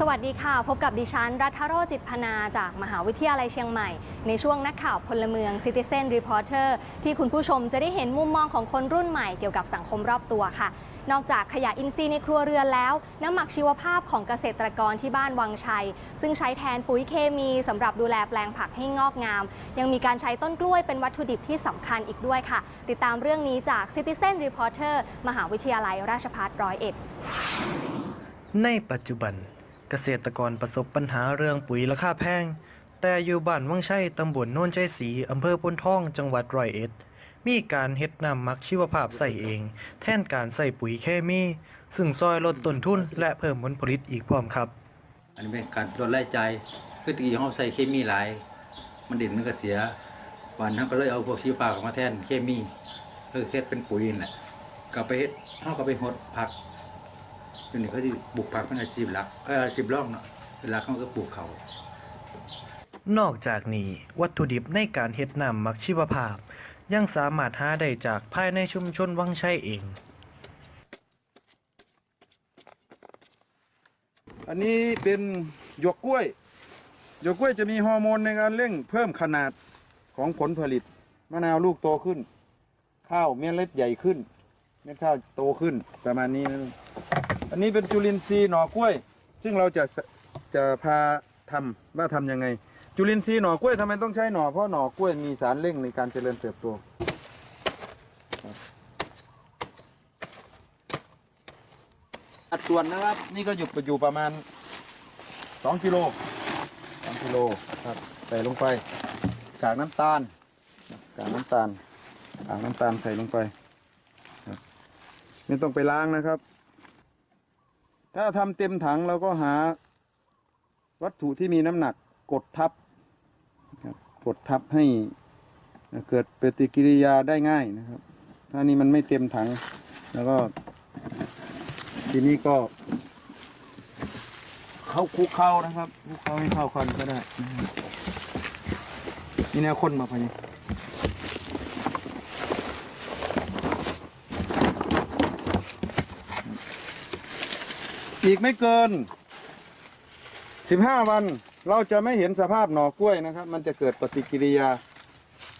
สวัสดีค่ะ พบกับดิฉัน รัฐโรจิตพนาจากมหาวิทยาลัยเชียงใหม่ ในช่วงนักข่าวพลเมือง Citizen Reporter ที่คุณผู้ชมจะได้เห็นมุมมองของคนรุ่นใหม่เกี่ยวกับสังคมรอบตัวค่ะ นอกจากขยะอินทรีย์ในครัวเรือนแล้ว น้ำหมักชีวภาพของเกษตรกรที่บ้านวังชัย ซึ่งใช้แทนปุ๋ยเคมีสำหรับดูแลแปลงผักให้งอกงาม ยังมีการใช้ต้นกล้วยเป็นวัตถุดิบที่สำคัญอีกด้วยค่ะ ติดตามเรื่องนี้จาก Citizen Reporter มหาวิทยาลัยราชภัฏร้อยเอ็ดในปัจจุบัน เกษตรกรประสบปัญหาเรื่องปุ๋ยราคาแพง แต่อยู่บ้านวังชัยตำบลโน่นใจศรีอำเภอพนทอง จังหวัดร้อยเอ็ด มีการเฮ็ดน้ำมักชีวภาพใส่เอง แทนการใส่ปุ๋ยเคมี ซึ่งซอยลดต้นทุน และเพิ่มผลผลิตอีกพร้อมครับ อันนี้เป็นการลดรายจ่ายคือตะกี้เขาใส่เคมีหลาย มันเด่นมันก็เสียวันนั้นก็เลยเอาพวกชีวภาพมาแทนเคมีคือเฮ็ดเป็นปุ๋ยนั่นแหละก็ไปเฮ็ดเขาก็ไปหดผัก ทีนี้เขาที่ปลูกผักเป็นอาชีพหลักเอออาชีพรองเนาะหลักเขาก็ปลูกเขา นอกจากนี้วัตถุดิบในการเฮ็ดน้ำหมักชีวภาพ ยังสามารถหาได้จากภายในชุมชนวังชัยเอง อันนี้เป็นหยวกกล้วย หยวกกล้วยจะมีฮอร์โมนในการเร่งเพิ่มขนาดของผลผลิต มะนาวลูกโตขึ้น ข้าวเม็ดเล็ดใหญ่ขึ้น เม็ดข้าวโตขึ้นประมาณนี้นะลูก อันนี้เป็นจุลินทรีย์หน่อกล้วย ซึ่งเราจะจะพาทำว่าทำยังไง จุลินทรีย์หน่อกล้วยทำไมต้องใช้หน่อเพราะหน่อกล้วยมีสารเร่งในการเจริญเติบโตอัดส่วนนะครับ นี่ก็อยู่อยู่ประมาณ 2กิโล2กิโลครับใส่ลงไปกากน้ำตาลกากน้ำตาลกากน้ำตาลใส่ลงไปครับไม่ต้องไปล้างนะครับ ถ้าทำเต็มถังเราก็หาวัตถุที่มีน้ำหนักกดทับกดทับให้เกิดปฏิกิริยาได้ง่ายนะครับ ถ้านี่มันไม่เต็มถัง แล้วก็ ทีนี้ก็เข้าคุกเข้านะครับคุกเข้าให้เข้ากันก็ได้นี่แนวคนมาพะนี่ อีกไม่เกิน 15 วัน เราจะไม่เห็นสภาพหน่อกล้วยนะครับ มันจะเกิดปฏิกิริยา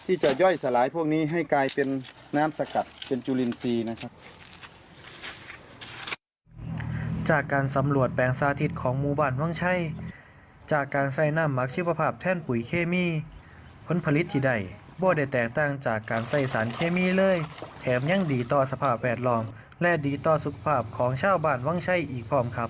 ที่จะย่อยสลายพวกนี้ให้กลายเป็นน้ำสกัดเป็นจุลินทรีย์นะครับ จากการสำรวจแปลงสาธิตของหมู่บ้านวังชัยจากการใส่น้ำหมักชีวภาพแทนปุ๋ยเคมี ผลผลิตที่ได้บ่ได้แตกต่างจากการใส่สารเคมีเลย แถมยังดีต่อสภาพแวดล้อม และดีต่อสุขภาพของชาวบ้านวังชัยอีกพร้อมครับ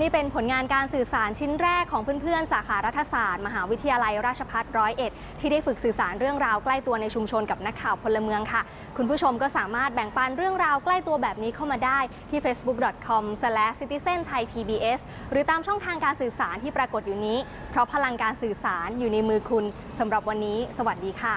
นี่เป็นผลงานการสื่อสารชิ้นแรกของเพื่อนๆ สาขารัฐศาสตร์ มหาวิทยาลัยราชภัฏร้อยเอ็ดที่ได้ฝึกสื่อสารเรื่องราวใกล้ตัวในชุมชนกับนักข่าวพลเมืองค่ะ คุณผู้ชมก็สามารถแบ่งปันเรื่องราวใกล้ตัวแบบนี้เข้ามาได้ที่ facebook.com/citizenthai.pbs หรือตามช่องทางการสื่อสารที่ปรากฏอยู่นี้ เพราะพลังการสื่อสารอยู่ในมือคุณสำหรับวันนี้ สวัสดีค่ะ